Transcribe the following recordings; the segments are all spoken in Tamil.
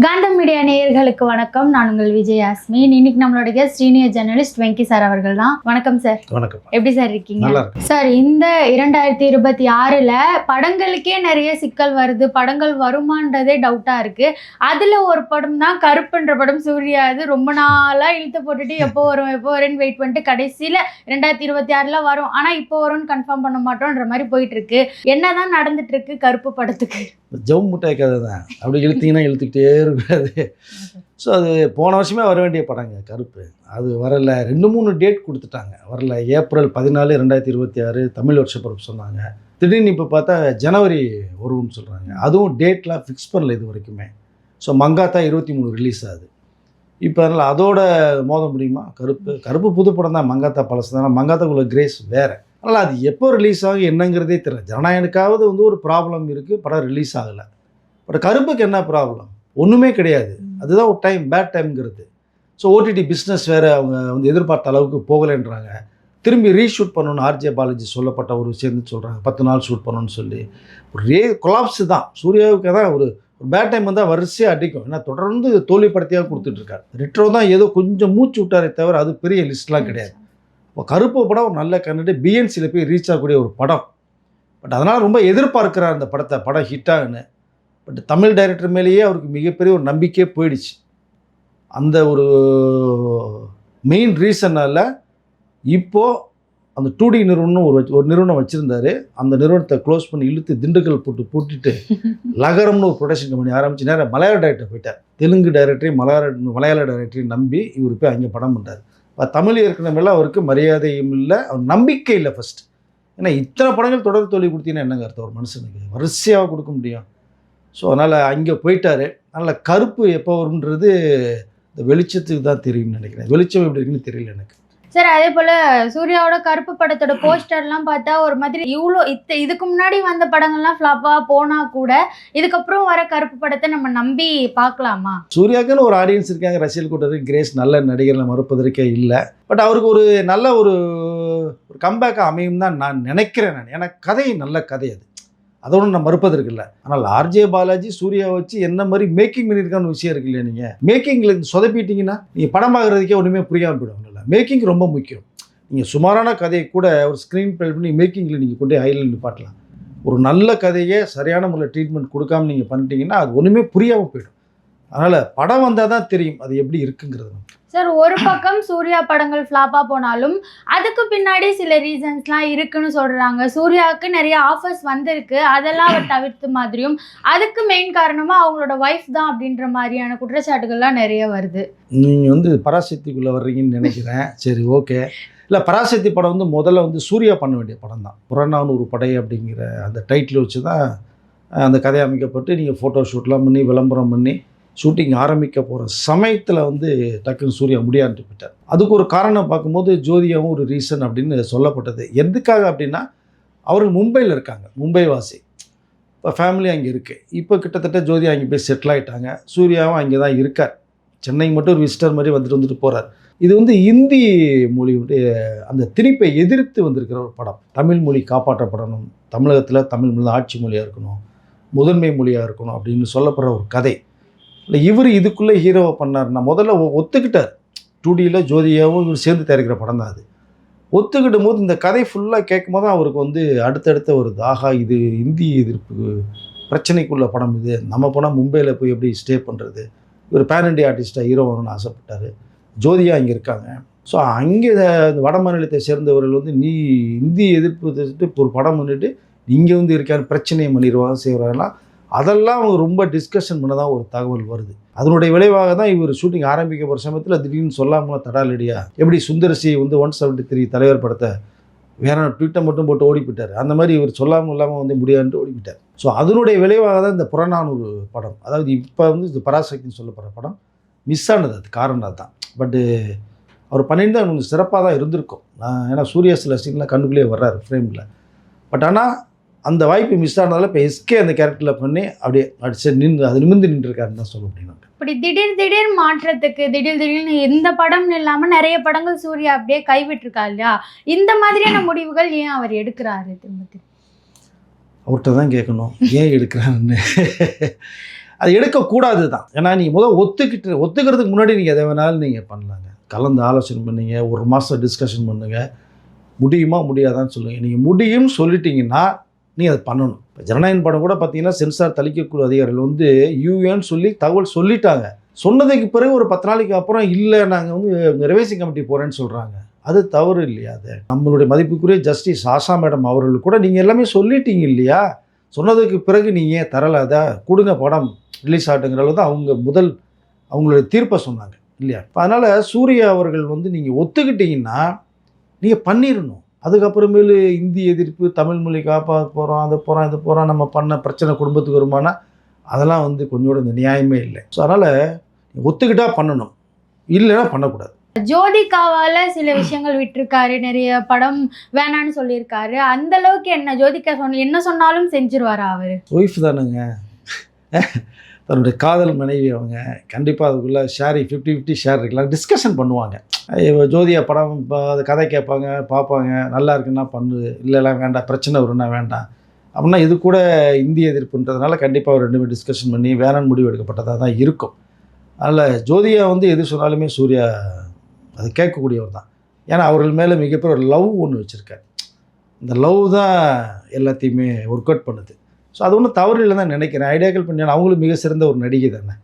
Ganda மீடியா நேயர்களுக்கு வணக்கம். நான் உங்கள் விஜய் யாஸ்மின். இன்னைக்கு நம்மளோட guest senior journalist Venky sir அவர்கள் தான் வணக்கம் சார் வணக்கம். எப்படி சார் இருக்கீங்க? சார் இந்த இரண்டாயிரத்தி இருபத்தி ஆறுல படங்களுக்கே நிறைய சிக்கல் வருது. படங்கள் வருமான்றதே டவுட்டா இருக்கு. அதுல ஒரு படம் தான் கருப்புன்ற படம் சூர்யா. இது ரொம்ப நாளா இழுத்து போட்டுட்டு எப்போ வரும் எப்போ வரும்னு வெயிட் பண்ணிட்டு கடைசியில ரெண்டாயிரத்தி இருபத்தி ஆறுல வரும். ஆனா இப்போ வரும்னு கன்ஃபார்ம் பண்ண மாட்டோம்ன்ற மாதிரி போயிட்டு இருக்கு. என்னதான் நடந்துட்டு இருக்கு கருப்பு படத்துக்கு? ஜவு முட்டாய் கதை தான் அப்படி இழுத்தீங்கன்னா இழுத்துக்கிட்டே இருக்காது ஸோ அது போன வருஷமே வர வேண்டிய படங்க கருப்பு. அது வரல. ரெண்டு மூணு டேட் கொடுத்துட்டாங்க. வரல. ஏப்ரல் பதினாலு ரெண்டாயிரத்தி இருபத்தி ஆறு தமிழ் வருஷ பிறப்பு சொன்னாங்க. திடீர்னு இப்போ பார்த்தா ஜனவரி வரும்னு சொல்கிறாங்க அதுவும் டேட்லாம் ஃபிக்ஸ் பண்ணல இது வரைக்குமே. ஸோ மங்காத்தா இருபத்தி மூணு ரிலீஸ் ஆகுது. இப்போ அதனால் அதோட மோத முடியுமா? கருப்பு. கருப்பு புது படம் தான். மங்காத்தா பழசு தான். மங்காத்தாக்குள்ள கிரேஸ் வேறு. அதனால் அது எப்போ ரிலீஸ் ஆகும் என்னங்கிறதே தெரியல. ஜனநாயகனுக்காவது வந்து ஒரு ப்ராப்ளம் இருக்குது படம் ரிலீஸ் ஆகலை. பட் கருப்புக்கு என்ன ப்ராப்ளம் ஒன்றுமே கிடையாது. அதுதான் ஒரு டைம் பேட் டைம்ங்கிறது ஸோ ஓடிடி பிஸ்னஸ் வேறு அவங்க வந்து எதிர்பார்த்த அளவுக்கு போகலைன்றாங்க. திரும்பி ரீஷூட் பண்ணணும்னு ஆர்ஜே பாலாஜி சொல்லப்பட்ட ஒரு விஷயம் சொல்கிறாங்க பத்து நாள் ஷூட் பண்ணணும்னு சொல்லி. ஒரு ரே கொலாப்ஸ் தான். சூர்யாவுக்கு தான் ஒரு ஒரு பேட் டைம் வந்தால் வரிசையாக அடிக்கும். ஏன்னா தொடர்ந்து தோல்விப்படுத்தியாக கொடுத்துட்ருக்காரு ரெட்ரோ தான் ஏதோ கொஞ்சம் மூச்சு விட்டாரே தவிர அது பெரிய லிஸ்ட்லாம் கிடையாது. இப்போ கருப்பு படம் ஒரு நல்ல கண்டுட்டு பிஎன்சியில் போய் ரீச் ஆகக்கூடிய ஒரு படம். பட் அதனால் ரொம்ப எதிர்பார்க்கிறார் அந்த படத்தை. படம் ஹிட்டாகுன்னு பட் தமிழ் டைரக்டர் மேலேயே அவருக்கு மிகப்பெரிய ஒரு நம்பிக்கையே போயிடுச்சு. அந்த ஒரு மெயின் ரீசனால் இப்போது அந்த டூ டி நிறுவனம் ஒரு ஒரு நிறுவனம் வச்சுருந்தாரு. அந்த நிறுவனத்தை க்ளோஸ் பண்ணி இழுத்து திண்டுக்கல் போட்டு பூட்டிட்டு லகரம்னு ஒரு ப்ரொடக்ஷன் கம்பெனி ஆரம்பிச்சு நேரம் மலையாள டைரக்டர் போயிட்டார். தெலுங்கு டைரக்டரையும் மலையாள மலையாள டைரக்டரையும் நம்பி இவர் போய் அங்கே படம் பண்ணுறாரு இப்போ தமிழ் ஏற்கனவே அவருக்கு மரியாதையும் இல்லை அவர் நம்பிக்கை இல்லை ஃபஸ்ட் ஏன்னா இத்தனை படங்கள் தொடர் தோல்வி கொடுத்தீங்கன்னா என்னங்க அர்த்தம்? ஒரு மனுஷனுக்கு வரிசையாக கொடுக்க முடியும். ஸோ அதனால் அங்கே போயிட்டாரு. அதனால் கருப்பு எப்போ வரும்ன்றது இந்த வெளிச்சத்துக்கு தான் தெரியும்னு நினைக்கிறேன். வெளிச்சம் எப்படி இருக்குன்னு தெரியல எனக்கு. சார் அதே போல சூர்யாவோட கருப்பு படத்தோட போஸ்டர்லாம் பார்த்தா ஒரு மாதிரி இவ்வளோ இத்த இதுக்கு முன்னாடி வந்த படங்கள்லாம் ஃப்ளாப்பா போனா கூட இதுக்கப்புறம் வர கருப்பு படத்தை நம்ம நம்பி பார்க்கலாமா? சூர்யாக்குன்னு ஒரு ஆடியன்ஸ் இருக்காங்க. ரசிகல் கூட்டம் இருக்கு. கிரேஸ் நல்ல நடிகர்களை மறுப்பதற்கே இல்லை. பட் அவருக்கு ஒரு நல்ல ஒரு ஒரு கம்பேக் அமையும் தான் நான் நினைக்கிறேன் நான். ஏன்னா கதை நல்ல கதை அது. அதோட நான் மறுப்பது இருக்குல்ல. ஆனால் ஆர்ஜே பாலாஜி சூர்யா வச்சு என்ன மாதிரி மேக்கிங் பண்ணியிருக்கான்னு விஷயம் இருக்கு இல்லையா நீங்கள் மேக்கிங்கில் சொதப்பிட்டீங்கன்னா நீங்கள் படம் பார்க்குறதுக்கே ஒன்றுமே புரியாமல் போயிடும் இல்லை மேக்கிங் ரொம்ப முக்கியம். நீங்கள் சுமாரான கதையை கூட ஒரு ஸ்க்ரீன் ப்ளே பண்ணி மேக்கிங்கில் நீங்கள் கொண்டு ஹைலைட் நிப்பாட்டலாம் ஒரு நல்ல கதையை சரியான முறையில் ட்ரீட்மெண்ட் கொடுக்காம நீங்கள் பண்ணிட்டீங்கன்னா அது ஒன்றுமே புரியாமல் போயிடும். அதனால் படம் வந்தால் தான் தெரியும் அது எப்படி இருக்குங்கிறது. சார் ஒரு பக்கம் சூர்யா படங்கள் ஃப்ளாப்பா போனாலும் அதுக்கு பின்னாடி சில ரீசன்ஸ்லாம் இருக்குன்னு சொல்றாங்க. சூர்யாவுக்கு நிறைய ஆஃபர்ஸ் வந்திருக்கு. அதெல்லாம் அவர் தவிர்த்து மாதிரியும் அதுக்கு மெயின் காரணமா அவங்களோட ஒய்ஃப் தான் அப்படின்ற மாதிரியான குற்றச்சாட்டுகள்லாம் நிறைய வருது. நீங்கள் வந்து பராசக்திக்குள்ளே வர்றீங்கன்னு நினைக்கிறேன். சரி ஓகே இல்லை பராசக்தி படம் வந்து முதல்ல வந்து சூர்யா பண்ண வேண்டிய படம் தான். புறநானூறு படை அப்படிங்கிற அந்த டைட்டில் வச்சு தான் அந்த கதை அமைக்கப்பட்டு நீங்கள் ஃபோட்டோ ஷூட்லாம் பண்ணி விளம்பரம் பண்ணி ஷூட்டிங் ஆரம்பிக்க போகிற சமயத்தில் வந்து டக்குன்னு சூர்யா முடியான்ட்டு போயிட்டார் அதுக்கு ஒரு காரணம் பார்க்கும்போது ஜோதியாவும் ஒரு ரீசன் அப்படின்னு சொல்லப்பட்டது. எதுக்காக அப்படின்னா அவர்கள் மும்பையில் இருக்காங்க மும்பை வாசி இப்போ ஃபேமிலி அங்கே இருக்குது இப்போ கிட்டத்தட்ட ஜோதியா அங்கே போய் செட்டில் ஆகிட்டாங்க சூர்யாவும் அங்கே தான் இருக்கார். சென்னைக்கு மட்டும் ஒரு விசிட்டர் மாதிரி வந்துட்டு வந்துட்டு போகிறார் இது வந்து இந்தி மொழியுடைய அந்த திணிப்பை எதிர்த்து வந்திருக்கிற ஒரு படம். தமிழ் மொழி காப்பாற்றப்படணும். தமிழகத்தில் தமிழ் மொழி ஆட்சி மொழியாக இருக்கணும். முதன்மை மொழியாக இருக்கணும் அப்படின்னு சொல்லப்படுற ஒரு கதை. இல்லை இவர் இதுக்குள்ளே ஹீரோவை பண்ணார்னா முதல்ல ஒத்துக்கிட்டார். டூடியில் ஜோதியாவும் இவர் சேர்ந்து தயாரிக்கிற படம் தான் அது. ஒத்துக்கிட்டும் போது இந்த கதை ஃபுல்லாக கேட்கும் போது அவருக்கு வந்து அடுத்தடுத்த ஒரு தாகா இது இந்தி எதிர்ப்பு பிரச்சனைக்குள்ள படம் இது. நம்ம போனால் மும்பையில் போய் எப்படி ஸ்டே பண்ணுறது இவர் பேன் இண்டியா ஆர்டிஸ்ட்டாக ஹீரோ வரணும்னு ஆசைப்பட்டார். ஜோதியா அங்கே இருக்காங்க. ஸோ அங்கே இந்த வட மாநிலத்தை சேர்ந்தவர்கள் வந்து நீ இந்தி எதிர்ப்பு தெரிஞ்சுட்டு ஒரு படம் பண்ணிட்டு இங்கே வந்து இருக்காரு பிரச்சனையை பண்ணிடுவாங்க செய்கிறாங்கலாம் அதெல்லாம் அவங்க ரொம்ப டிஸ்கஷன் பண்ண தான் ஒரு தகவல் வருது. அதனுடைய விளைவாக தான் இவர் ஷூட்டிங் ஆரம்பிக்க போகிற சமயத்தில் திடீர்னு சொல்லாமல் தடாலடியா எப்படி சுந்தரசி வந்து ஒன் செவன்ட்டி த்ரீ தலைவர் படத்தை வேற ட்விட்டை மட்டும் போட்டு ஓடி போயிட்டார் அந்த மாதிரி இவர் சொல்லாமல் இல்லாமல் வந்து முடியாதுன்ட்டு ஓடிப்பிட்டார். ஸோ அதனுடைய விளைவாக தான் இந்த புறநானூறு படம் அதாவது இப்போ வந்து இது பராசக்தின்னு சொல்லப்படுற படம் மிஸ் ஆனது. அது காரணம் அதுதான். பட்டு அவர் பண்ணியிருந்தால் கொஞ்சம் சிறப்பாக தான் இருந்திருக்கும். நான் ஏன்னா சூர்யா சில சீன்லாம் கண்ணுக்குள்ளேயே வர்றாரு ஃப்ரேமில் பட் ஆனால் அந்த வாய்ப்பு மிஸ் ஆனதால இப்போ எஸ்கே அந்த கேரக்டரில் பண்ணி அப்படியே அடிச்சு நின்று அது நிமிர்ந்து நின்றுருக்காருன்னு தான் சொல்ல முடியும் இப்படி திடீர் திடீர் மாற்றத்துக்கு திடீர் திடீர்னு எந்த படம்னு இல்லாம நிறைய படங்கள் சூர்யா அப்படியே கைவிட்டிருக்கா இல்லையா? இந்த மாதிரியான முடிவுகள் ஏன் அவர் எடுக்கிறாரு திரும்ப திரும்ப? அவர்கிட்ட தான் கேட்கணும் ஏன் எடுக்கிறான்னு அது எடுக்கக்கூடாது தான். ஏன்னா நீங்கள் முதல் ஒத்துக்கிட்டு ஒத்துக்கிறதுக்கு முன்னாடி நீங்கள் எதை வேணாலும் நீங்கள் பண்ணலாங்க. கலந்து ஆலோசனை பண்ணீங்க ஒரு மாதம் டிஸ்கஷன் பண்ணுங்கள் முடியுமா முடியாதான்னு சொல்லுங்கள் நீங்கள் முடியும்னு சொல்லிட்டீங்கன்னா நீங்கள் அதை பண்ணணும். இப்போ ஜனநாயகன் படம் கூட பார்த்தீங்கன்னா சென்சார் தளிக்கக்கூடிய அதிகாரிகள் வந்து யூஏன்னு சொல்லி தகவல் சொல்லிட்டாங்க. சொன்னதுக்கு பிறகு ஒரு பத்து நாளைக்கு அப்புறம் இல்லை நாங்கள் வந்து ரிவைசிங் கமிட்டி போகிறேன்னு சொல்கிறாங்க அது தவறு இல்லையா அது? நம்மளுடைய மதிப்புக்குரிய ஜஸ்டிஸ் ஆஷா மேடம் அவர்கள் கூட நீங்கள் எல்லாமே சொல்லிட்டீங்க இல்லையா? சொன்னதுக்கு பிறகு நீங்கள் ஏன் தரலை அதை? கொடுங்க படம் ரிலீஸ் ஆகட்டுங்கிற அளவு தான் அவங்க முதல் அவங்களுடைய தீர்ப்பை சொன்னாங்க இல்லையா? இப்போ அதனால் சூர்யா அவர்கள் வந்து நீங்கள் ஒத்துக்கிட்டீங்கன்னா நீங்கள் பண்ணிடணும். அதுக்கப்புறமேலு இந்தி எதிர்ப்பு தமிழ் மொழி காப்பாற்ற போகிறோம் அதை போகிறோம் இது போகிறோம் நம்ம பண்ண பிரச்சனை குடும்பத்துக்கு வருமானா அதெல்லாம் வந்து கொஞ்சம் கூட இந்த நியாயமே இல்லை. ஸோ அதனால் ஒத்துக்கிட்டா பண்ணணும். இல்லைன்னா பண்ணக்கூடாது. ஜோதிகாவால சில விஷயங்கள் விட்டிருக்காரு. நிறைய படம் வேணான்னு சொல்லியிருக்காரு. அந்த அளவுக்கு என்ன ஜோதிகா சொன்ன என்ன சொன்னாலும் செஞ்சிருவாரா அவரு? ஒய்ஃப் தானுங்க. தன்னுடைய காதல் மனைவி அவங்க கண்டிப்பாக அதுக்குள்ளே ஷேரி ஃபிஃப்டி ஃபிஃப்டி ஷேர் இருக்கலாம். டிஸ்கஷன் பண்ணுவாங்க. ஜோதியா படம் இப்போ அது கதை கேட்பாங்க பார்ப்பாங்க. நல்லா இருக்குன்னா பண்ணு. இல்லைலாம் வேண்டாம். பிரச்சனை வரும்னா வேண்டாம். அப்படின்னா இது கூட இந்திய எதிர்ப்புன்றதுனால கண்டிப்பாக ஒரு ரெண்டுமே டிஸ்கஷன் பண்ணி வேணான்னு முடிவு எடுக்கப்பட்டதாக தான் இருக்கும். அதனால் ஜோதியா வந்து எது சொன்னாலுமே சூர்யா அது கேட்கக்கூடியவர் தான். ஏன்னா அவர்கள் மேலே மிகப்பெரிய ஒரு லவ் ஒன்று வச்சுருக்காரு. இந்த லவ் தான் எல்லாத்தையுமே ஒர்க் அவுட் பண்ணுது. ஸோ அது ஒன்றும் தவறு இல்லை தான் நினைக்கிறேன். ஐடியாக்கள் பண்ணி அவங்களும் மிக சிறந்த ஒரு நடிகை தானே.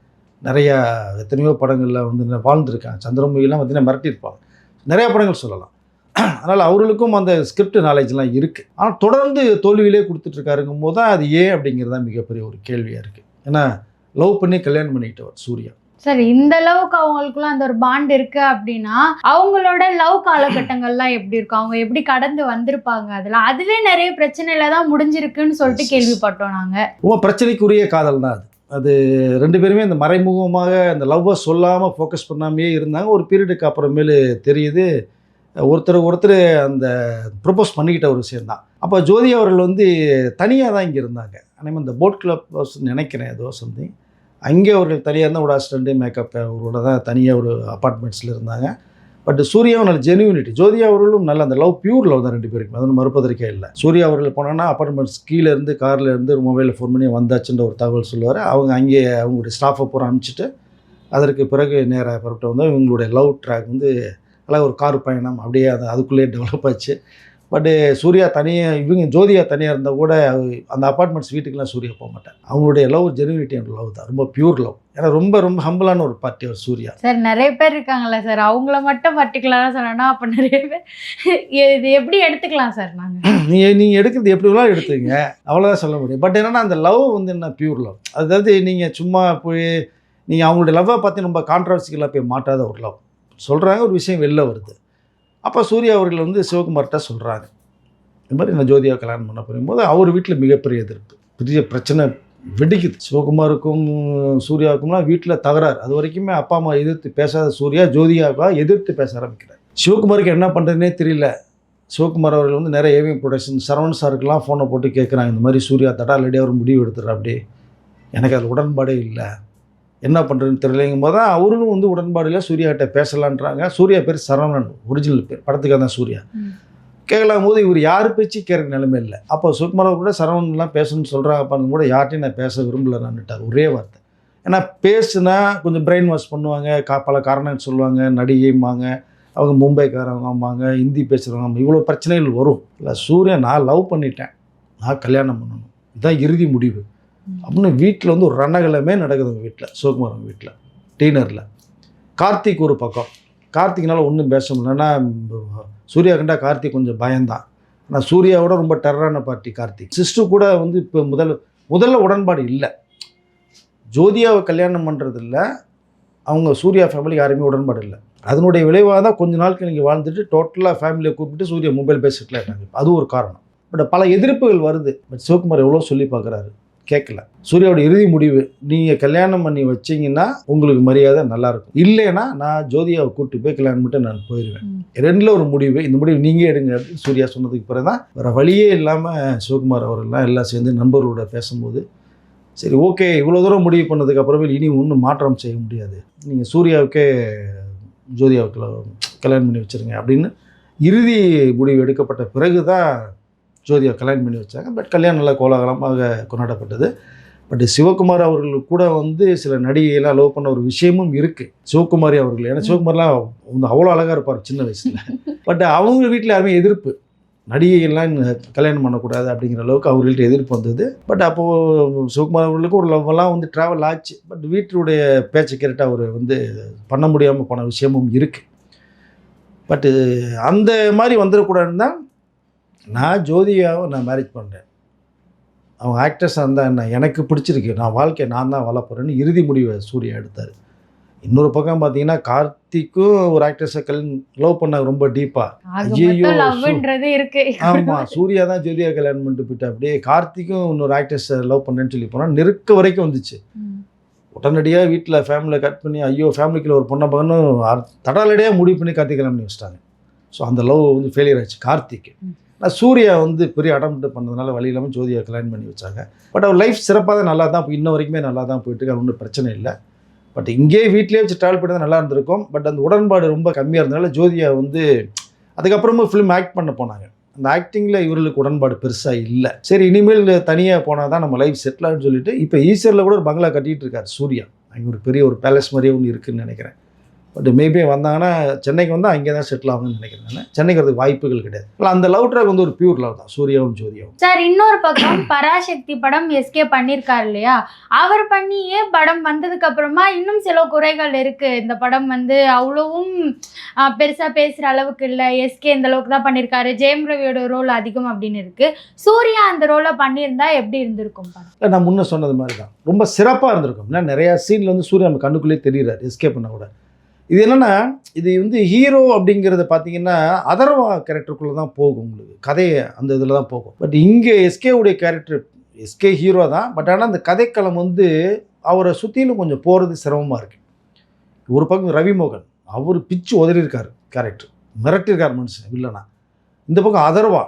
நிறையா எத்தனையோ படங்களில் வந்து ந- சந்திரமுகிலாம் பார்த்தீங்கன்னா மிரட்டியிருப்பாங்க. நிறையா படங்கள் சொல்லலாம். அதனால் அவர்களுக்கும் அந்த ஸ்கிரிப்ட் நாலேஜ்லாம் இருக்குது ஆனால் தொடர்ந்து தோல்வியிலே கொடுத்துட்ருக்காருங்கும் போது தான் அது ஏன் அப்படிங்கிறது தான் மிகப்பெரிய ஒரு கேள்வியாக இருக்குது ஏன்னா லவ் பண்ணி கல்யாணம் பண்ணிக்கிட்டவர் சூர்யா. சரி இந்த அளவுக்கு அவங்களுக்குள்ள அந்த ஒரு பாண்ட் இருக்கு அப்படின்னா அவங்களோட லவ் காலகட்டங்கள்லாம் எப்படி இருக்கும்? அவங்க எப்படி கடந்து வந்திருப்பாங்க அதுல? அதுவே நிறைய பிரச்சனையில தான் முடிஞ்சிருக்குன்னு சொல்லிட்டு கேள்விப்பட்டோம் நாங்க. ரொம்ப பிரச்சனைக்குரிய காதல் தான் அது. அது ரெண்டு பேருமே இந்த மறைமுகமாக அந்த லவ்வை சொல்லாமல் ஃபோக்கஸ் பண்ணாமையே இருந்தாங்க. ஒரு பீரியடுக்கு அப்புறமேலு தெரியுது. ஒருத்தர் ஒருத்தர் அந்த ப்ரொப்போஸ் பண்ணிக்கிட்ட ஒரு விஷயம் தான். அப்போ ஜோதி அவர்கள் வந்து தனியாக தான் இங்கே இருந்தாங்க. ஆனால் இந்த போட் கிளப் நினைக்கிறேன் ஏதோ சம்திங் அங்கே அவர்கள் தனியாக இருந்தால் ஒரு அசிஸ்டண்ட்டு மேக்கப் அவரோட தான் தனியாக ஒரு அப்பார்ட்மெண்ட்ஸில் இருந்தாங்க. பட் சூர்யாவும் நல்ல ஜெனுவினிட்டி ஜோதியா அவர்களும் நல்ல அந்த லவ் பியூர் லவ் தான் ரெண்டு பேருக்கும். அது மறுப்பதற்கே இல்லை. சூர்யா அவர்கள் போனோன்னா அப்பார்ட்மெண்ட்ஸ் கீழே இருந்து காரில் இருந்து மொபைலில் ஃபோன் பண்ணி வந்தாச்சுன்ற ஒரு தகவல் சொல்லுவார். அவங்க அங்கேயே அவங்களுடைய ஸ்டாஃபை பூரா அனுப்பிச்சிட்டு அதற்கு பிறகு நேராக புறப்பட்டு வந்து இவங்களுடைய லவ் ட்ராக் வந்து அழகாக ஒரு கார் பயணம் அப்படியே அது அதுக்குள்ளேயே டெவலப் ஆச்சு. பட்டு சூர்யா தனியாக இவங்க ஜோதியா தனியாக இருந்தால் கூட அந்த அப்பார்ட்மெண்ட்ஸ் வீட்டுக்கெல்லாம் சூர்யா போக மாட்டேன் அவங்களுடைய லவ் ஜெனுவினிட்டி லவ் தான். ரொம்ப பியூர் லவ் ஏன்னா ரொம்ப ரொம்ப ஹம்பிளான ஒரு பார்ட்டி அவர் சூர்யா. சார் நிறைய பேர் இருக்காங்கல்ல சார் அவங்கள மட்டும் பர்டிகுலரா சொன்னா அப்ப நிறைய பேர் இது எப்படி எடுத்துக்கலாம் சார் நாங்க? நீங்கள் நீங்கள் எடுக்கிறது எப்படி வேணாலும் எடுத்துங்க அவ்வளோதான் சொல்ல முடியும். பட் என்னன்னா அந்த லவ் வந்து என்ன? பியூர் லவ் அதாவது நீங்கள் சும்மா போய் நீங்கள் அவங்களுடைய லவ்வை பார்த்து ரொம்ப கான்ட்ரவர்சிக்கலாக போய் மாட்டாத ஒரு லவ் சொல்கிறாங்க ஒரு விஷயம் வெளில வருது. அப்போ சூர்யா அவர்கள் வந்து சிவகுமார்கிட்ட சொல்கிறாங்க இந்த மாதிரி நான் ஜோதியா கல்யாணம் பண்ண போகும்போது அவர் வீட்டில் மிகப்பெரிய எதிர்ப்பு. பெரிய பிரச்சனை வெடிக்குது. சிவகுமாருக்கும் சூர்யாவுக்கும்லாம் வீட்டில் தகராறு. அது வரைக்குமே அப்பா அம்மா எதிர்த்து பேசாத சூர்யா ஜோதியாவுக்கா எதிர்த்து பேச ஆரம்பிக்கிறார். சிவகுமாருக்கு என்ன பண்ணுறதுனே தெரியல. சிவகுமார் அவர்கள் வந்து நிறைய ஏவிஎம் ப்ரொடக்ஷன் சரவண் சாருக்கெல்லாம் ஃபோனை போட்டு கேட்குறாங்க. இந்த மாதிரி சூர்யா தடா தடாலடியாக அவர் முடிவு எடுத்துடுற அப்படி எனக்கு அது உடன்பாடே இல்லை. என்ன பண்ணுறதுன்னு தெரியலைங்கும் போது தான் அவரும் வந்து உடன்பாடு இல்லை சூர்யா கிட்ட பேசலான்றாங்க. சூர்யா பேர் சரவணன் ஒரிஜினல் பேர். படத்துக்கு தான் சூர்யா. கேட்கலாம் போது இவர் யார் பேச்சு கேட்குற நிலைமை இல்லை. அப்போ அவர் கூட சரவணன்லாம் பேசணும்னு சொல்கிறாங்க அப்போ கூட யார்ட்டையும் நான் பேச விரும்பல நான்ட்டார் ஒரே வார்த்தை. ஏன்னா பேசுனா கொஞ்சம் பிரெயின் வாஷ் பண்ணுவாங்க. கா பல காரணம் சொல்லுவாங்க. நடிகைம்பாங்க. அவங்க மும்பைக்காரவங்கம்பாங்க ஹிந்தி பேசுகிறவங்க இவ்வளோ பிரச்சனைகள் வரும். இல்லை சூர்யா நான் லவ் பண்ணிட்டேன். நான் கல்யாணம் பண்ணணும். இதுதான் இறுதி முடிவு. அப்படின்னு வீட்டில் வந்து ஒரு ரணகலமே நடக்குதுங்க வீட்டில் சிவகுமார் வீட்டில் டீனரில் கார்த்திக் ஒரு பக்கம். கார்த்திக்னால ஒன்றும் பேச முடியலன்னா சூர்யா கண்டா கார்த்திக் கொஞ்சம் பயந்தான் ஆனால் சூர்யாவோட ரொம்ப டெரரான பார்ட்டி கார்த்திக். சிஸ்டு கூட வந்து இப்போ முதல் முதல்ல உடன்பாடு இல்லை. ஜோதியாவை கல்யாணம் பண்ணுறது இல்லை அவங்க சூர்யா ஃபேமிலிக்கு யாருமே உடன்பாடு இல்லை. அதனுடைய விளைவாக தான் கொஞ்ச நாளுக்கு நீங்கள் வாழ்ந்துட்டு டோட்டலாக ஃபேமிலியை கூப்பிட்டு சூர்யா மொபைல் பேசிக்கலாம் அது ஒரு காரணம். பட் பல எதிர்ப்புகள் வருது. பட் சிவகுமார் எவ்வளோ சொல்லி பார்க்குறாரு. கேட்கல சூர்யாவோட இறுதி முடிவு நீங்கள் கல்யாணம் பண்ணி வச்சீங்கன்னா உங்களுக்கு மரியாதை நல்லா இருக்கும் இல்லைன்னா நான் ஜோதியாவை கூப்பிட்டு போய் கல்யாணம் பண்ணிட்டு நான் போயிடுவேன். ரெண்டில் ஒரு முடிவு இந்த முடிவு நீங்கள் எடுங்க சூர்யா சொன்னதுக்கு பிறகு தான். வேறு வழியே இல்லாமல் சிவகுமார் அவர்கள்லாம் எல்லாம் சேர்ந்து நண்பர்களோட பேசும்போது சரி ஓகே இவ்வளோ தூரம் முடிவு பண்ணதுக்கு அப்புறமே இனி ஒன்றும் மாற்றம் செய்ய முடியாது. நீங்கள் சூர்யாவுக்கே ஜோதியாவுக்கு கல்யாணம் பண்ணி வச்சுருங்க அப்படின்னு இறுதி முடிவு எடுக்கப்பட்ட பிறகு தான் ஜோதியா கல்யாணம் பண்ணி வச்சாங்க. பட் கல்யாணம் நல்லா கோலாகலமாக கொண்டாடப்பட்டது. பட் சிவகுமார் அவர்கள் கூட வந்து சில நடிகையெல்லாம் லவ் பண்ண ஒரு விஷயமும் இருக்குது சிவகுமாரி அவர்கள். ஏன்னா சிவகுமார்லாம் வந்து அவ்வளோ அழகாக இருப்பார் சின்ன வயசில். பட் அவங்க வீட்டில் யாருமே எதிர்ப்பு. நடிகைகள்லாம் கல்யாணம் பண்ணக்கூடாது அப்படிங்கிற அளவுக்கு அவர்கள்ட்ட எதிர்ப்பு வந்தது. பட் அப்போது சிவகுமார் அவர்களுக்கு ஒரு லவ்வெல்லாம் வந்து ட்ராவல் ஆச்சு. பட் வீட்டினுடைய பேச்சை கேட்டு அவர் வந்து பண்ண முடியாமல் போன விஷயமும் இருக்குது பட்டு அந்த மாதிரி வந்துடக்கூடாதுன்னு தான் நான் ஜோதியாவை நான் மேரேஜ் பண்ணுறேன் அவன் ஆக்ட்ரஸாக இருந்தால் என்ன? எனக்கு பிடிச்சிருக்கு. நான் வாழ்க்கையை நான் தான் வாழ போகிறேன்னு இறுதி முடிவை சூர்யா எடுத்தார். இன்னொரு பக்கம் பார்த்தீங்கன்னா கார்த்திக்கும் ஒரு ஆக்ட்ரஸை கல் லவ் பண்ண ரொம்ப டீப்பாக ஆமாம் சூர்யா தான் ஜோதியா கல்யாணம் பண்ணிட்டு போயிட்டு. அப்படியே கார்த்திக்கும் இன்னொரு ஆக்ட்ரஸை லவ் பண்ணேன்னு சொல்லி போனால் நெருக்க வரைக்கும் வந்துச்சு. உடனடியாக வீட்டில் ஃபேமிலியை கட் பண்ணி ஐயோ ஃபேமிலிக்குள்ள ஒரு பொண்ணை பார்க்கணும் தடாலடியாக முடிவு பண்ணி கார்த்திக் கல்யாணம் பண்ணி வச்சிட்டாங்க. ஸோ அந்த லவ் வந்து ஃபெயிலியர் ஆச்சு கார்த்திக் நான் ஆனால் சூர்யா வந்து பெரிய அடம்ப்ட் பண்ணதுனால வழி இல்லாமல் ஜோதியா கல்யாணம் பண்ணி வச்சாங்க. பட் அவர் லைஃப் சிறப்பாக தான் நல்லா தான் இன்ன வரைக்குமே நல்லா தான் போயிட்டு அது ஒன்றும் பிரச்சனை இல்லை. பட் இங்கேயே வீட்லேயே வச்சு ட்ராவல் பண்ணி தான் நல்லா இருந்திருக்கும். பட் அந்த உடன்பாடு ரொம்ப கம்மியாக இருந்தனால ஜோதியா வந்து அதுக்கப்புறமும் ஃபிலிம் ஆக்ட் பண்ண போனாங்க. அந்த ஆக்டிங்கில் இவர்களுக்கு உடன்பாடு பெருசாக இல்லை. சரி இனிமேல் தனியாக போனால் தான் நம்ம லைஃப் செட்டில் ஆகும்னு சொல்லிட்டு இப்போ ஈஸ்வரில் கூட ஒரு பங்களா கட்டிகிட்டு இருக்கார் சூர்யா. அங்கே ஒரு பெரிய ஒரு பேலஸ் மாதிரியே ஒன்று இருக்குதுன்னு நினைக்கிறேன். பட் மேபி வந்தாங்கன்னா சென்னைக்கு வந்தால் அங்கே தான் செட்டில் ஆகும்னு நினைக்கிறேன் நான். சென்னைக்கு வரதுக்கு வாய்ப்புகள் கிடையாது. இல்லை அந்த லவ் ட்ராக் வந்து ஒரு பியூர் லவ் தான். சூர்யாவும் ஜோதியாவும். சார் இன்னொரு பக்கம் பராசக்தி படம் எஸ்கே பண்ணியிருக்காரு இல்லையா? அவர் பண்ணியே படம் வந்ததுக்கு அப்புறமா இன்னும் சில குறைகள் இருக்கு. இந்த படம் வந்து அவ்வளவும் ஆஹ், பெருசா பேசுற அளவுக்கு இல்லை. எஸ்கே இந்த அளவுக்கு தான் பண்ணியிருக்காரு ஜெயம் ரவியோட ரோல் அதிகம் அப்படின்னு இருக்கு. சூர்யா அந்த ரோலை பண்ணியிருந்தா எப்படி இருந்திருக்கும் படம்? நான் முன்ன சொன்னது மாதிரி தான் ரொம்ப சிறப்பாக இருந்திருக்கும். ஏன்னா நிறையா சீனில் வந்து சூர்யா நம்ம கண்ணுக்குள்ளேயே தெரியுறாரு. எஸ்கேப் பண்ண கூட. இது என்னென்னா இது வந்து ஹீரோ அப்படிங்கிறத பார்த்தீங்கன்னா அதர்வா கேரக்டருக்குள்ளே தான் போகும் உங்களுக்கு. கதையை அந்த இதில் தான் போகும். பட் இங்கே எஸ்கேவுடைய கேரக்டர் எஸ்கே ஹீரோ தான். பட் ஆனால் அந்த கதைக்களம் வந்து அவரை சுற்றிலும் கொஞ்சம் போகிறது சிரமமாக இருக்குது ஒரு பக்கம் ரவிமோகன் அவர் பிச்சு உதறியிருக்கார் கேரக்டர் மிரட்டியிருக்கார் மனுஷன் இல்லைன்னா இந்த பக்கம் அதர்வா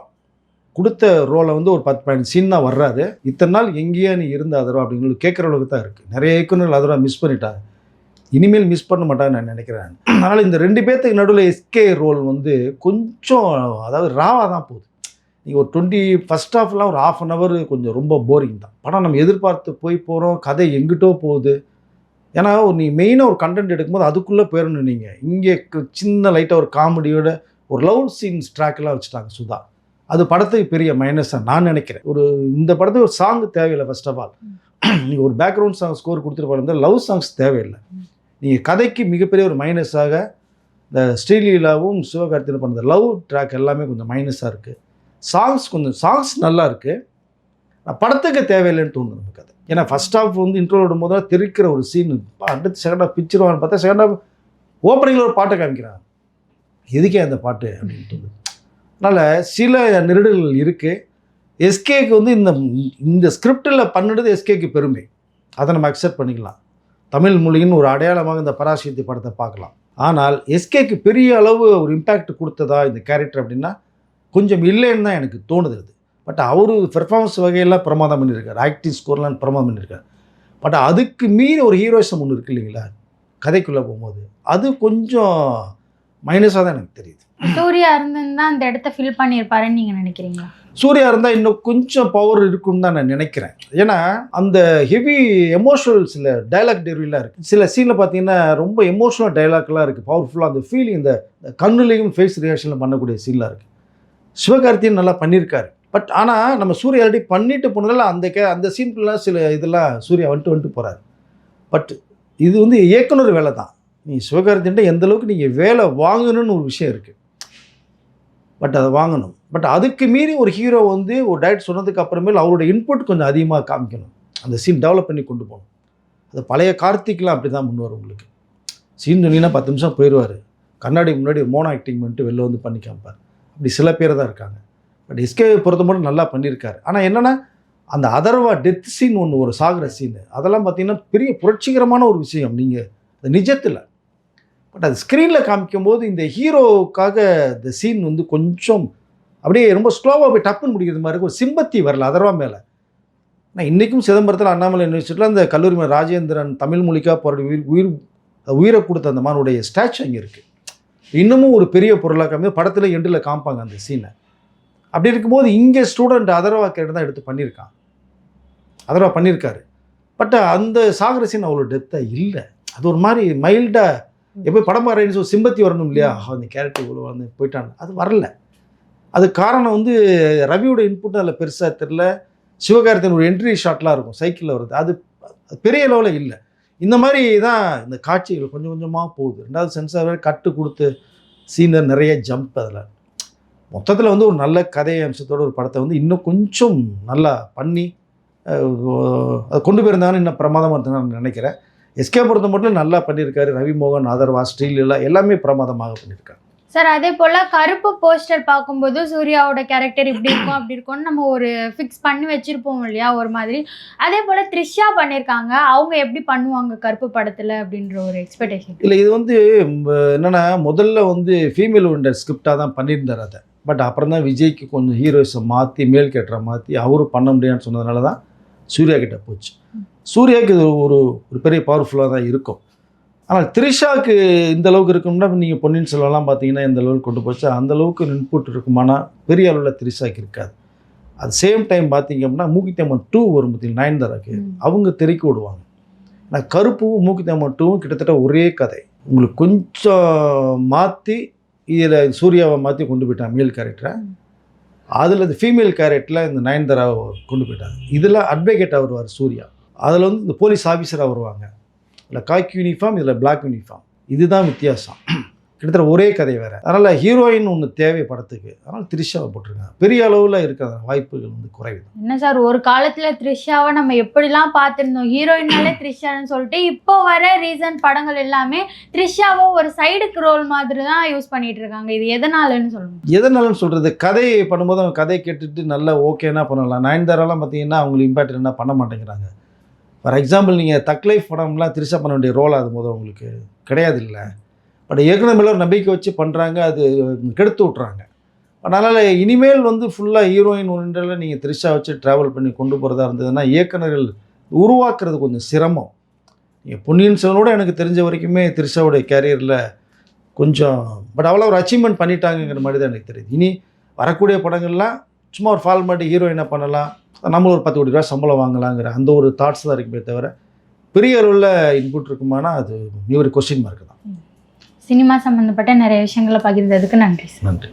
கொடுத்த ரோலை வந்து ஒரு பத்து பதினஞ்சு சீன் தான் வர்றாரு. இத்தனை நாள் எங்கேயா நீ இருந்த அதர்வா அப்படிங்கிறது கேட்குற அளவுக்கு தான் இருக்குது நிறைய இயக்குநர்கள் அதர்வா மிஸ் பண்ணிட்டாங்க. இனிமேல் மிஸ் பண்ண மாட்டாங்கன்னு நான் நினைக்கிறேன். அதனால் இந்த ரெண்டு பேர்த்துக்கு நடுவில் எஸ்கே ரோல் வந்து கொஞ்சம் அதாவது ராவாக தான் போகுது. நீங்கள் ஒரு டுவெண்ட்டி ஃபஸ்ட் ஹாஃப்லாம் ஒரு ஆஃப் அன் ஹவர் கொஞ்சம் ரொம்ப போரிங் தான். படம் நம்ம எதிர்பார்த்து போய் போகிறோம் கதை எங்கிட்டோ போகுது. ஏன்னா ஒரு நீ மெயினாக ஒரு கண்டென்ட் எடுக்கும்போது அதுக்குள்ளே போயிடணும் நீங்கள் இங்கே சின்ன லைட்டாக ஒரு காமெடியோட ஒரு லவ் சீன்ஸ் ட்ராக்கெல்லாம் வச்சுட்டாங்க சுதா. அது படத்துக்கு பெரிய மைனஸாக நான் நினைக்கிறேன். ஒரு இந்த படத்துக்கு ஒரு சாங் தேவையில்லை ஃபர்ஸ்ட் ஆஃப் ஆல் நீங்கள் ஒரு பேக்ரவுண்ட் சாங் ஸ்கோர் கொடுத்துட்டு பாருங்க லவ் சாங்ஸ் தேவையில்லை. நீங்கள் கதைக்கு மிகப்பெரிய ஒரு மைனஸாக இந்த ஸ்ரீலீலாவும் சிவகார்த்தியும் பண்ண லவ் ட்ராக் எல்லாமே கொஞ்சம் மைனஸாக இருக்குது சாங்ஸ் கொஞ்சம் சாங்ஸ் நல்லா இருக்குது படத்துக்கு தேவையில்லைன்னு தோணுது நமக்கு அது. ஏன்னா ஃபர்ஸ்ட் ஹாஃப் வந்து இன்ட்ரோ விடும்போது தான் தெரிக்கிற ஒரு சீன் அடுத்து செகண்ட் ஹாஃப் பிச்சிருவான்னு பார்த்தா செகண்ட் ஹாஃப் ஓப்பனிங்கில் ஒரு பாட்டை காமிக்கிறாங்க. எதுக்கே அந்த பாட்டு அப்படின்னு தோணுது. அதனால் சில நெருடல்கள் இருக்குது எஸ்கேக்கு வந்து இந்த இந்த ஸ்கிரிப்டில் பண்ணினது எஸ்கேக்கு பெருமை. அதை நம்ம அக்செப்ட் பண்ணிக்கலாம். தமிழ் மொழியின் ஒரு அடையாளமாக இந்த பராசக்தி படத்தை பார்க்கலாம். ஆனால் எஸ்கேக்கு பெரிய அளவு ஒரு இம்பேக்ட் கொடுத்ததா இந்த கேரக்டர் அப்படின்னா கொஞ்சம் இல்லைன்னு தான் எனக்கு தோணுது பட் அவர் பெர்ஃபார்மன்ஸ் வகையெல்லாம் பிரமாதம் பண்ணியிருக்கார். ஆக்டிங் ஸ்கோர்லாம் பிரமாதம் பண்ணியிருக்கார். பட் அதுக்கு மீறி ஒரு ஹீரோயிசம் ஒன்று இருக்கு இல்லைங்களா? கதைக்குள்ளே போகும்போது. அது கொஞ்சம் மைனஸாக தான் எனக்கு தெரியுது. சூர்யா இருந்திருந்தா அந்த இடத்த ஃபில் பண்ணியிருப்பாருன்னு நீங்கள் நினைக்கிறீங்களா? சூர்யா இருந்தால் இன்னும் கொஞ்சம் பவர் இருக்கும்னு தான் நான் நினைக்கிறேன். ஏன்னா அந்த ஹெவி எமோஷனல் சில டைலாக் டெரிவிலாம் இருக்குது சில சீனில் பார்த்தீங்கன்னா ரொம்ப எமோஷனல் டைலாக்லாம் இருக்குது பவர்ஃபுல்லாக அந்த ஃபீலிங் இந்த கண்ணுலேயும் ஃபேஸ் ரியாக்ஷனில் பண்ணக்கூடிய சீன்லாம் இருக்குது சிவகார்த்தியும் நல்லா பண்ணியிருக்காரு பட் ஆனால் நம்ம சூர்யா ஆல்ரெடி பண்ணிட்டு போனதில் அந்த கே அந்த சீன்லாம் சில இதெல்லாம் சூர்யா வந்துட்டு வந்துட்டு போகிறாரு பட் இது வந்து இயக்குனர் வேலை தான். நீ சிவகார்த்தின்ட்ட எந்தளவுக்கு நீங்கள் வேலை வாங்கணும்னு ஒரு விஷயம் இருக்குது பட் அதை வாங்கணும். பட் அதுக்கு மீறி ஒரு ஹீரோ வந்து ஒரு டயட் சொன்னதுக்கு அப்புறமேல் அவரோட இன்புட் கொஞ்சம் அதிகமாக காமிக்கணும். அந்த சீன் டெவலப் பண்ணி கொண்டு போகணும். அது பழைய கார்த்திக்லாம் அப்படி தான் முன்னுவார் உங்களுக்கு சீன் சொன்னீங்கன்னா பத்து நிமிஷம் போயிடுவார் கண்ணாடி முன்னாடி மோனோ ஆக்டிங் பண்ணிட்டு வெளில வந்து பண்ணி காமிப்பார். அப்படி சில பேர் தான் இருக்காங்க. பட் எஸ்கே பொறுத்த மட்டும் நல்லா பண்ணியிருக்காரு. ஆனால் என்னென்னா அந்த அதர்வா டெத் சீன் ஒன்று ஒரு சாகிற சீனு அதெல்லாம் பார்த்தீங்கன்னா பெரிய புரட்சிகரமான ஒரு விஷயம். நீங்கள் அது நிஜத்தில். பட் அது ஸ்க்ரீனில் காமிக்கும்போது இந்த ஹீரோவுக்காக இந்த சீன் வந்து கொஞ்சம் அப்படியே ரொம்ப ஸ்லோவாக போய் டப்புன்னு முடிக்கிறது மாதிரி இருக்கு. ஒரு சிம்பத்தி வரல அதர்வா மேலே. நான் இன்றைக்கும் சிதம்பரத்தில் அண்ணாமலை யூனிவர்சிட்டியில் அந்த கல்லூரி ராஜேந்திரன் தமிழ் மொழிக்காக போராடி உயிர் உயிர் உயிரை கொடுத்த அந்த மானுடைய ஸ்டாச்சு அங்கே இருக்குது இன்னமும் ஒரு பெரிய பொருளாக காமி படத்தில் எண்டில் காமிப்பாங்க அந்த சீனை அப்படி இருக்கும்போது இங்கே ஸ்டூடெண்ட் அதர்வா கேட்டு தான் எடுத்து பண்ணியிருக்கான் அதர்வா பண்ணியிருக்காரு பட் அந்த சாகர சீன் அவ்வளோ டெப்த்தாக இல்லை. அது ஒரு மாதிரி மைல்டாக எப்போ படம் பாருன்னு ஒரு சிம்பத்தி வரணும் இல்லையா? அந்த கேரக்டர் இவ்வளோ வந்து போயிட்டான் அது வரல. அது காரணம் வந்து ரவியோட இன்புட் அதில் பெருசாக தெரில சிவகார்த்தியின் ஒரு என்ட்ரி ஷாட்லாம் இருக்கும் சைக்கிளில் வருது. அது பெரிய லெவலில் இல்லை. இந்த மாதிரி தான் இந்த காட்சிகள் கொஞ்சம் கொஞ்சமாக போகுது. ரெண்டாவது சென்சார் வேறு கட்டு கொடுத்து சீனர் நிறைய ஜம்ப் அதில். மொத்தத்தில் வந்து ஒரு நல்ல கதை அம்சத்தோட ஒரு படத்தை வந்து இன்னும் கொஞ்சம் நல்லா பண்ணி அதை கொண்டு போயிருந்தாங்கன்னு இன்னும் பிரமாதமாக இருந்ததுன்னு நான் நினைக்கிறேன். எஸ்கே பொறுத்த மட்டும் நல்லா பண்ணியிருக்காரு. ரவி மோகன் ஆதர்வா ஸ்ரீலீலா எல்லாமே பிரமாதமாக பண்ணியிருக்காங்க சார் அதே போல கருப்பு போஸ்டர் பார்க்கும்போது சூர்யாவோட கேரக்டர் இப்படி இருக்கும் அப்படி இருக்கும்னு நம்ம ஒரு ஃபிக்ஸ் பண்ணி வச்சிருப்போம் இல்லையா ஒரு மாதிரி. அதே போல த்ரிஷா பண்ணியிருக்காங்க அவங்க எப்படி பண்ணுவாங்க கருப்பு படத்துல அப்படின்ற ஒரு எக்ஸ்பெக்டேஷன் இல்லை இது வந்து என்னன்னா முதல்ல வந்து ஃபீமேல் ஓரியன்ட் ஸ்கிரிப்டாக தான் பண்ணியிருந்தார் அதை. பட் அப்புறம் தான் விஜய்க்கு கொஞ்சம் ஹீரோஸை மாற்றி மேல் கேட்டரை மாற்றி அவரும் பண்ண முடியாதுன்னு சொன்னதுனால தான் சூர்யா கிட்ட போச்சு. சூர்யாவுக்கு இது ஒரு ஒரு பெரிய பவர்ஃபுல்லாக தான் இருக்கும். ஆனால் த்ரிஷாவுக்கு இந்த அளவுக்கு இருக்கும்னா நீங்கள் பொன்னியின் செல்வம்லாம் பார்த்தீங்கன்னா இந்த அளவுக்கு கொண்டு போச்சு. அந்த அளவுக்கு இன்புட் இருக்குமானா பெரிய அளவில் த்ரிஷாக்கு இருக்காது. அது சேம் டைம் பார்த்தீங்க அப்படின்னா மூக்கித்தம்மன் டூ வரும் பார்த்தீங்கன்னா நயன்தாராக்கு அவங்க தெறிக்க விடுவாங்க. நான் கருப்பும் மூக்கித்தம்மன் டூவும் கிட்டத்தட்ட ஒரே கதை. உங்களுக்கு கொஞ்சம் மாற்றி இதில் சூர்யாவை மாற்றி கொண்டு போயிட்டாங்க மேல் கேரக்டரை அதில் இந்த ஃபீமேல் கேரக்டரில் இந்த நயன்தாராவை கொண்டு போயிட்டாங்க. இதில் அட்வொகேட்டாக வருவார் சூர்யா. அதில் வந்து இந்த போலீஸ் ஆஃபீஸராக வருவாங்க. இதில் காக்கி யூனிஃபார்ம் இதில் பிளாக் யூனிஃபார்ம் இதுதான் வித்தியாசம். கிட்டத்தட்ட ஒரே கதை வேறு. அதனால் ஹீரோயின் ஒன்று தேவை படத்துக்கு. அதனால் த்ரிஷாவை போட்டிருக்காங்க. பெரிய அளவில் இருக்கிற வாய்ப்புகள் வந்து குறைவு என்ன சார் ஒரு காலத்துல த்ரிஷாவை நம்ம எப்படிலாம் பார்த்திருந்தோம்? ஹீரோயினாலே த்ரிஷான்னு சொல்லிட்டு இப்போ வர ரீசன்ட் படங்கள் எல்லாமே த்ரிஷாவை ஒரு சைடுக்கு ரோல் மாதிரி தான் யூஸ் பண்ணிட்டு இருக்காங்க. இது எதனாலன்னு சொல்லணும் எதனாலன்னு சொல்கிறது கதையை பண்ணும்போது அவங்க கதையை கேட்டுட்டு நல்லா ஓகேனா பண்ணலாம். நயன்தாராலாம் பார்த்தீங்கன்னா அவங்களுக்கு இம்பாக்ட் என்ன? பண்ண மாட்டேங்கிறாங்க. ஃபார் எக்ஸாம்பிள் நீங்கள் தக் லைஃப் படம்லாம் திருசா பண்ண வேண்டிய ரோல் ஆகும் போது உங்களுக்கு கிடையாது இல்லை பட் ஏற்கனவே மேலே ஒரு நம்பிக்கை வச்சு பண்ணுறாங்க அது கெடுத்து விட்றாங்க அதனால் இனிமேல் வந்து ஃபுல்லாக ஹீரோயின் ஒன்றில் நீங்கள் த்ரிஷா வச்சு ட்ராவல் பண்ணி கொண்டு போகிறதா இருந்ததுன்னா இயக்குனர்கள் உருவாக்குறது கொஞ்சம் சிரமம். நீங்கள் பொன்னியின் செல்வனோட எனக்கு தெரிஞ்ச வரைக்குமே திரிஷாவுடைய கேரியரில் கொஞ்சம் பட் அவ்வளோ ஒரு அச்சீவ்மெண்ட் பண்ணிட்டாங்கங்கிற மாதிரி தான் எனக்கு தெரியுது. இனி வரக்கூடிய படங்கள்லாம் சும்மா ஒரு ஃபார்மாலிட்டி ஹீரோயினை பண்ணலாம். நம்ம ஒரு பத்து கோடி ரூபா சம்பளம் வாங்கலாங்கிற அந்த ஒரு தாட்ஸ் தான் இருக்குமே தவிர பெரிய அளவில் இன்புட் இருக்குமானா அது ஒரு கொஸ்டின் மார்க் தான். சினிமா சம்பந்தப்பட்ட நிறைய விஷயங்களை பகிர்ந்ததுக்கு நன்றி நன்றி.